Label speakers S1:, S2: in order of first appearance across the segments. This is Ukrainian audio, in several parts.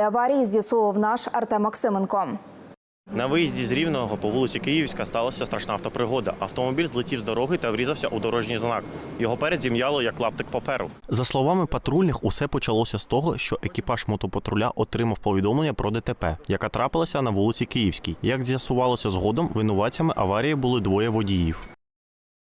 S1: аварії з'ясовував наш Артем Максименко.
S2: На виїзді з Рівного по вулиці Київська сталася страшна автопригода. Автомобіль злетів з дороги та врізався у дорожній знак. Його перед зім'яло як лаптик паперу. За словами патрульних, усе почалося з того, що екіпаж мотопатруля отримав повідомлення про ДТП, яка трапилася на вулиці Київській. Як з'ясувалося згодом, винуватцями аварії були двоє водіїв.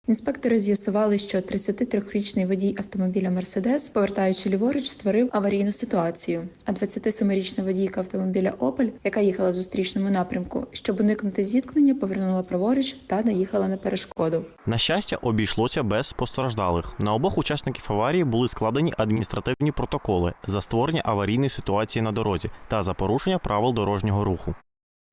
S3: Інспектори з'ясували, що 33-річний водій автомобіля Мерседес, повертаючи ліворуч, створив аварійну ситуацію. А 27-річна водійка автомобіля Опель, яка їхала в зустрічному напрямку, щоб уникнути зіткнення, повернула праворуч та наїхала на перешкоду.
S2: На щастя, обійшлося без постраждалих. На обох учасників аварії були складені адміністративні протоколи за створення аварійної ситуації на дорозі та за порушення правил дорожнього руху.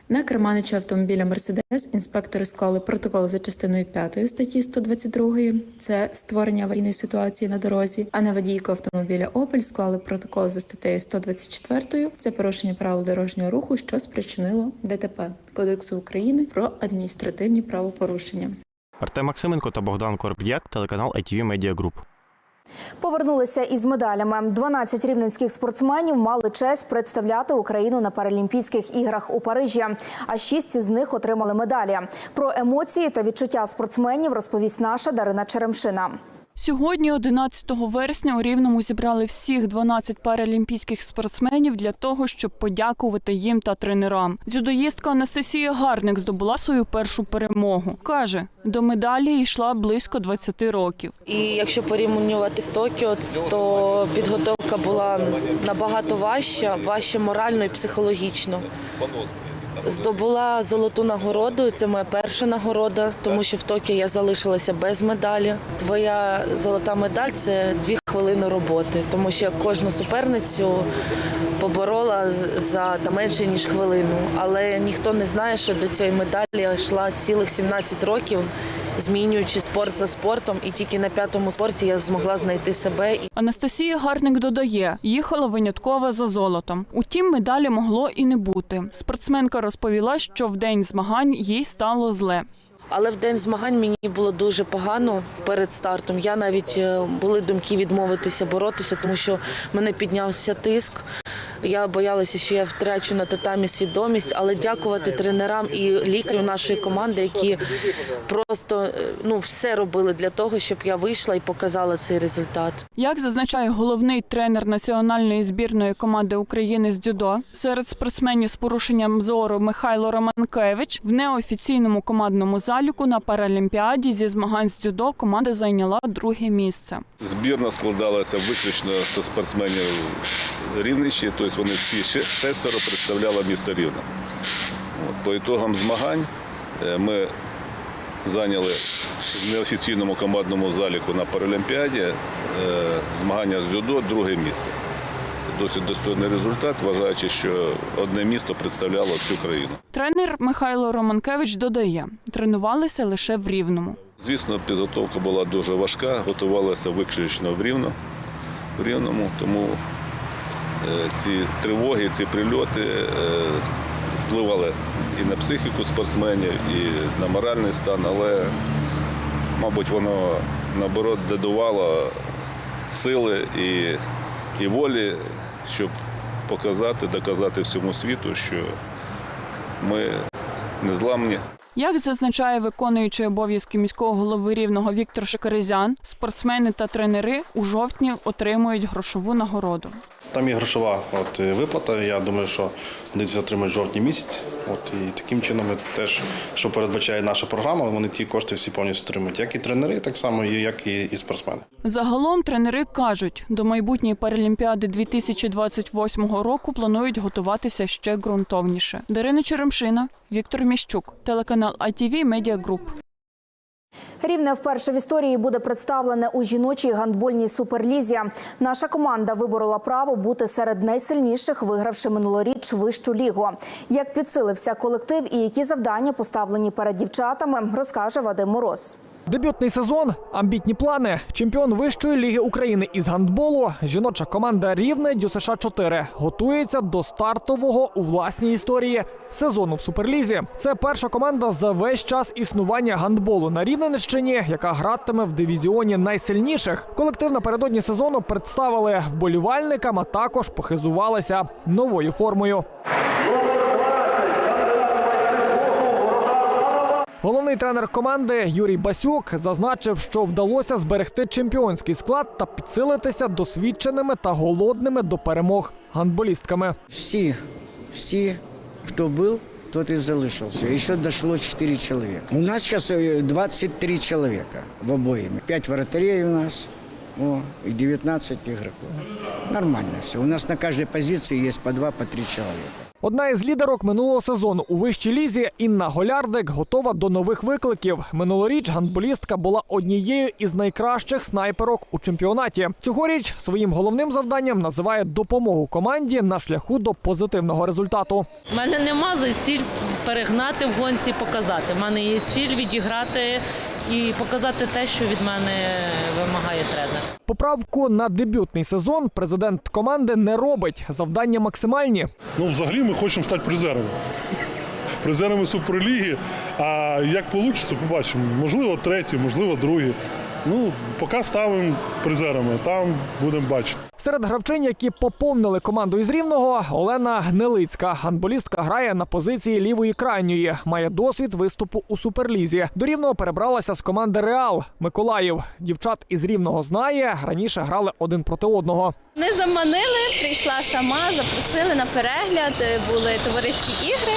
S3: На керманича автомобіля Мерседес інспектори склали протокол за частиною 5 статті 122 – це створення аварійної ситуації на дорозі. А на водійку автомобіля Опель склали протокол за статтею 124 – це порушення правил дорожнього руху, що спричинило ДТП Кодексу України про адміністративні правопорушення.
S2: Артем Максименко та Богдан Корб'як, телеканал ITV Media Group.
S1: Повернулися із медалями. 12 рівненських спортсменів мали честь представляти Україну на Паралімпійських іграх у Парижі. А шість з них отримали медалі. Про емоції та відчуття спортсменів розповість наша Дарина Черемшина.
S4: Сьогодні, 11 вересня, у Рівному зібрали всіх 12 паралімпійських спортсменів для того, щоб подякувати їм та тренерам. Дзюдоїстка Анастасія Гарник здобула свою першу перемогу. Каже, до медалі йшла близько 20 років.
S5: І якщо порівнювати з Токіо, то підготовка була набагато важча, важче морально і психологічно. Здобула золоту нагороду. Це моя перша нагорода, тому що в Токіо я залишилася без медалі. Твоя золота медаль це дві хвилини роботи, тому що я кожну суперницю поборола за та менше ніж хвилину. Але ніхто не знає, що до цієї медалі я йшла цілих 17 років, змінюючи спорт за спортом, і тільки на п'ятому спорті я змогла знайти себе.
S4: Анастасія Гарник додає, їхала винятково за золотом. Утім, медалі могло і не бути. Спортсменка розповіла, що в день змагань їй стало зле.
S5: Але в день змагань мені було дуже погано перед стартом. Я навіть е, були думки відмовитися боротися, тому що в мене піднявся тиск. Я боялася, що я втрачу на татамі свідомість, але дякувати тренерам і лікарю нашої команди, які просто е, ну все робили для того, щоб я вийшла і показала цей результат.
S4: Як зазначає головний тренер національної збірної команди України з дзюдо, серед спортсменів з порушенням зору Михайло Романкевич в неофіційному командному заліку на Паралімпіаді зі змагань з дзюдо команда зайняла друге місце.
S6: Збірна складалася виключно з спортсменів Рівнищі, тобто вони всі шестеро представляли місто Рівне. По ітогам змагань е, ми зайняли в неофіційному командному заліку на Паралімпіаді е, змагання з дзюдо друге місце. Це досить достойний результат, вважаючи, що одне місто представляло всю країну.
S4: Тренер Михайло Романкевич додає, тренувалися лише в Рівному.
S6: Звісно, підготовка була дуже важка, готувалася виключно в Рівно, в Рівному, тому ці тривоги, ці прильоти е, впливали і на психіку спортсменів, і на моральний стан, але, мабуть, воно наоборот додавало сили і, і волі, щоб показати, доказати всьому світу, що ми незламні.
S4: Як зазначає виконуючий обов'язки міського голови рівного Віктор Шикаризян, спортсмени та тренери у жовтні отримують грошову нагороду.
S7: Там є грошова от, е, виплата. Я думаю, що вони це отримають жовтні місяць. От, і таким чином теж, що передбачає наша програма, вони ті кошти всі повністю отримують. Як і тренери, так само, як і, і спортсмени.
S4: Загалом тренери кажуть, до майбутньої Паралімпіади 2028 року планують готуватися ще ґрунтовніше. Дарина Черемшина, Віктор Міщук, телеканал ITV Media Group.
S1: Рівне вперше в історії буде представлене у жіночій гандбольній суперлізі. Наша команда виборола право бути серед найсильніших, вигравши минулоріч вищу лігу. Як підсилився колектив і які завдання поставлені перед дівчатами, розкаже Вадим Мороз.
S8: Дебютний сезон, амбітні плани. Чемпіон вищої ліги України із гандболу. Жіноча команда Рівне ДЮСШ 4 готується до стартового у власній історії сезону в суперлізі. Це перша команда за весь час існування гандболу на Рівненщині, яка гратиме в дивізіоні найсильніших. Колектив напередодні сезону представили вболівальникам, а також похизувалися новою формою. Головний тренер команди Юрій Басюк зазначив, що вдалося зберегти чемпіонський склад та підсилитися досвідченими та голодними до перемог гандболістками.
S9: Всі, всі, хто був, тот і залишився. І Ще дійшло 4 чоловіка. У нас зараз 23 чоловіка в обоїм. 5 воротарей у нас о, і 19 ігроків. Нормально все. У нас на кожній позиції є по 2 по 3 чоловіка.
S8: Одна із лідерок минулого сезону у вищій лізі Інна Голярдик готова до нових викликів. Минулоріч гандболістка була однією із найкращих снайперок у чемпіонаті. Цьогоріч своїм головним завданням називає допомогу команді на шляху до позитивного результату.
S10: У мене нема за ціль перегнати в гонці, показати. У мене є ціль відіграти і показати те, що від мене вимагає тренер.
S8: Поправку на дебютний сезон президент команди не робить. Завдання максимальні.
S11: Ну, взагалі ми хочемо стати призерами. Призерами Суперліги. А як вийде, побачимо. Можливо, третій, можливо, другі. Ну, поки ставимо призерами, там будемо бачити.
S8: Серед гравчинь, які поповнили команду із рівного, Олена Гнилицька. Гандболістка грає на позиції лівої крайньої. Має досвід виступу у суперлізі. До рівного перебралася з команди Реал Миколаїв. Дівчат із рівного знає. Раніше грали один проти одного.
S12: Не заманили, прийшла сама, запросили на перегляд, були товариські ігри.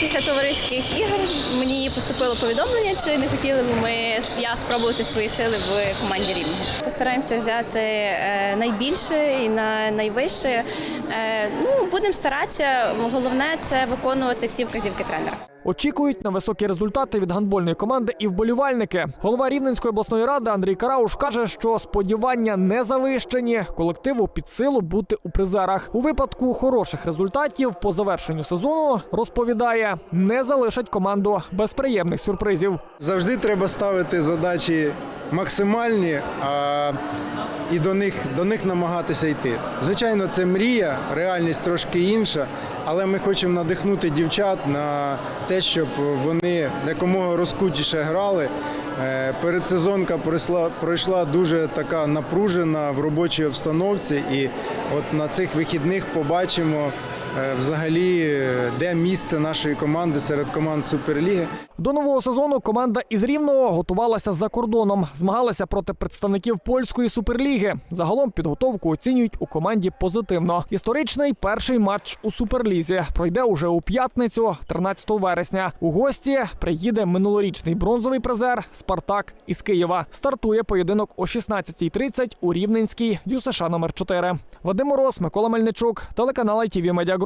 S12: Після товариських ігор мені поступило повідомлення, чи не хотіли б ми я спробувати свої сили в команді рівного. Постараємося взяти е, найбільше і на найвище. Е, Ну будемо старатися. Головне це виконувати всі вказівки тренера.
S8: Очікують на високі результати від гандбольної команди і вболівальники. Голова Рівненської обласної ради Андрій Карауш каже, що сподівання не завищені. Колективу під силу бути у призерах. У випадку хороших результатів по завершенню сезону розповідає, не залишать команду без приємних сюрпризів.
S13: Завжди треба ставити задачі максимальні а, і до них, до них намагатися йти. Звичайно, це мрія, реальність трошки інша, але ми хочемо надихнути дівчат на те, щоб вони якомога розкутіше грали. Е, Передсезонка пройшла, пройшла дуже така напружена в робочій обстановці, і от на цих вихідних побачимо взагалі, е, де місце нашої команди серед команд Суперліги.
S8: До нового сезону команда із Рівного готувалася за кордоном, змагалася проти представників польської суперліги. Загалом підготовку оцінюють у команді позитивно. Історичний перший матч у суперлізі пройде уже у п'ятницю, 13 вересня. У гості приїде минулорічний бронзовий призер Спартак із Києва. Стартує поєдинок о 16.30 у Рівненській ДЮСШ номер 4 Вадим Мороз, Микола Мельничук, телеканал ITV Media.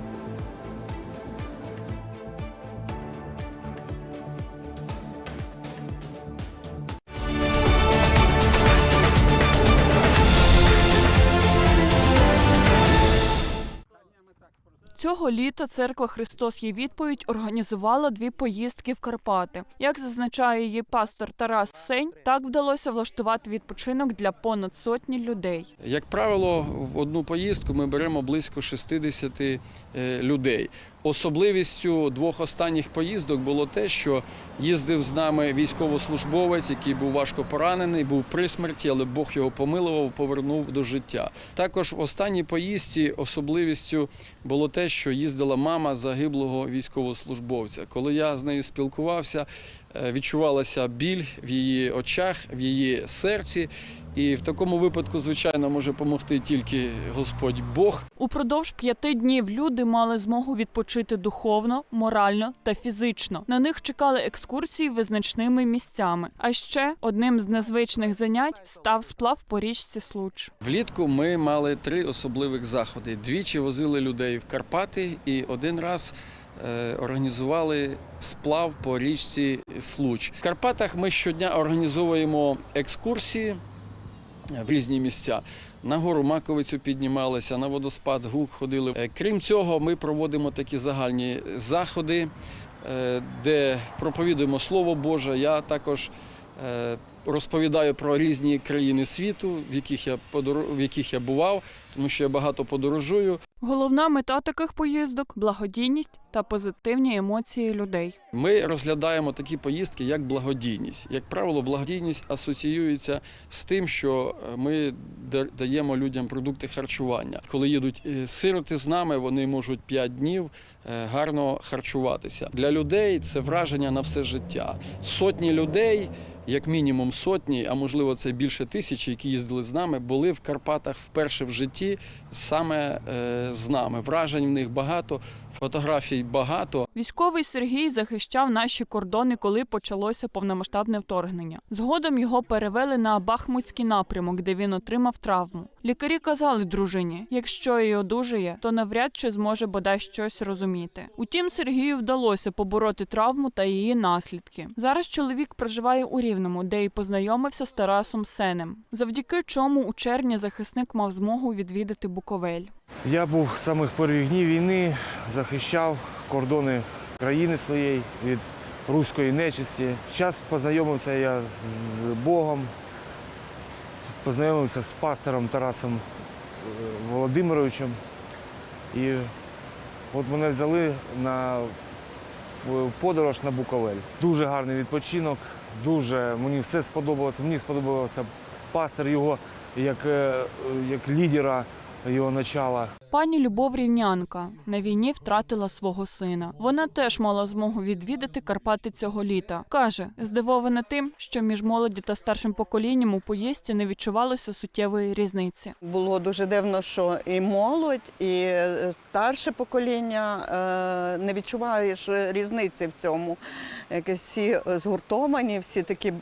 S4: Цього літа церква Христос є відповідь організувала дві поїздки в Карпати. Як зазначає її пастор Тарас Сень, так вдалося влаштувати відпочинок для понад сотні людей.
S14: Як правило, в одну поїздку ми беремо близько 60 е, людей. Особливістю двох останніх поїздок було те, що їздив з нами військовослужбовець, який був важко поранений, був при смерті, але Бог його помилував, повернув до життя. Також в останній поїздці особливістю було те, що їздила мама загиблого військовослужбовця. Коли я з нею спілкувався, е, відчувалася біль в її очах, в її серці. І в такому випадку, звичайно, може допомогти тільки Господь Бог.
S4: Упродовж п'яти днів люди мали змогу відпочити духовно, морально та фізично. На них чекали екскурсії визначними місцями. А ще одним з незвичних занять став сплав по річці Случ.
S14: Влітку ми мали три особливих заходи. Двічі возили людей в Карпати, і один раз е, організували сплав по річці Случ. В Карпатах ми щодня організовуємо екскурсії в різні місця. на гору Маковицю піднімалися, на водоспад Гук ходили. Е, Крім цього, ми проводимо такі загальні заходи, е, де проповідуємо Слово Боже. Я також е, розповідаю про різні країни світу, в яких я в яких я бував, тому що я багато подорожую.
S4: Головна мета таких поїздок благодійність та позитивні емоції людей.
S14: Ми розглядаємо такі поїздки як благодійність. Як правило, благодійність асоціюється з тим, що е, ми даємо людям продукти харчування. Коли їдуть е, сироти з нами, вони можуть 5 днів е, гарно харчуватися. Для людей це враження на все життя. Сотні людей. Як мінімум сотні, а можливо це більше тисячі, які їздили з нами, були в Карпатах вперше в житті саме е, з нами. Вражень в них багато, фотографій багато.
S4: Військовий Сергій захищав наші кордони, коли почалося повномасштабне вторгнення. Згодом його перевели на Бахмутський напрямок, де він отримав травму. Лікарі казали дружині, якщо і одужає, то навряд чи зможе бодай щось розуміти. Утім, Сергію вдалося побороти травму та її наслідки. Зараз чоловік проживає у Рівному, де й познайомився з Тарасом Сенем, завдяки чому у червні захисник мав змогу відвідати Буковель.
S15: Я був з самих первих днів війни, захищав кордони країни своєї від руської нечисті. Зараз познайомився я з Богом, познайомився з пастором Тарасом е, Володимировичем. І от мене взяли на в подорож на Буковель. Дуже гарний відпочинок, дуже мені все сподобалося. Мені сподобався пастор його як, е, як лідера його начала.
S4: Пані Любов Рівнянка на війні втратила свого сина. Вона теж мала змогу відвідати Карпати цього літа. каже, здивована тим, що між молоді та старшим поколінням у поїздці не відчувалося суттєвої різниці.
S16: Було дуже дивно, що і молодь, і е, старше покоління е, не відчуваєш різниці в цьому. Якось всі згуртовані, всі такі.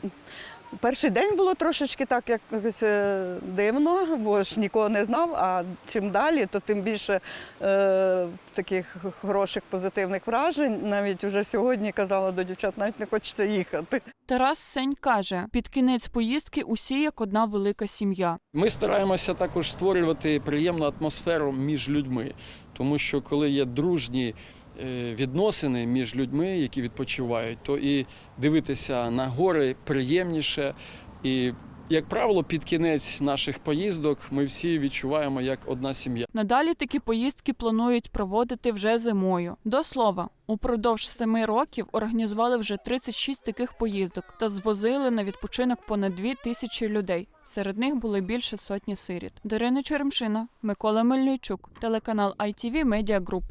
S16: Перший день було трошечки так якось е, дивно, бо ж нікого не знав. А чим далі, то тим більше е, таких хороших позитивних вражень. Навіть вже сьогодні казала до дівчат, навіть не хочеться їхати.
S4: Тарас Сень каже, під кінець поїздки усі як одна велика сім'я.
S14: Ми стараємося також створювати приємну атмосферу між людьми, тому що коли є дружні відносини між людьми, які відпочивають, то і дивитися на гори приємніше. І, як правило, під кінець наших поїздок ми всі відчуваємо як одна сім'я.
S4: Надалі такі поїздки планують проводити вже зимою. До слова, упродовж семи років організували вже 36 таких поїздок та звозили на відпочинок понад дві тисячі людей. Серед них були більше сотні сиріт. Дарина Черемшина, Микола Мельничук, телеканал ITV Media Group.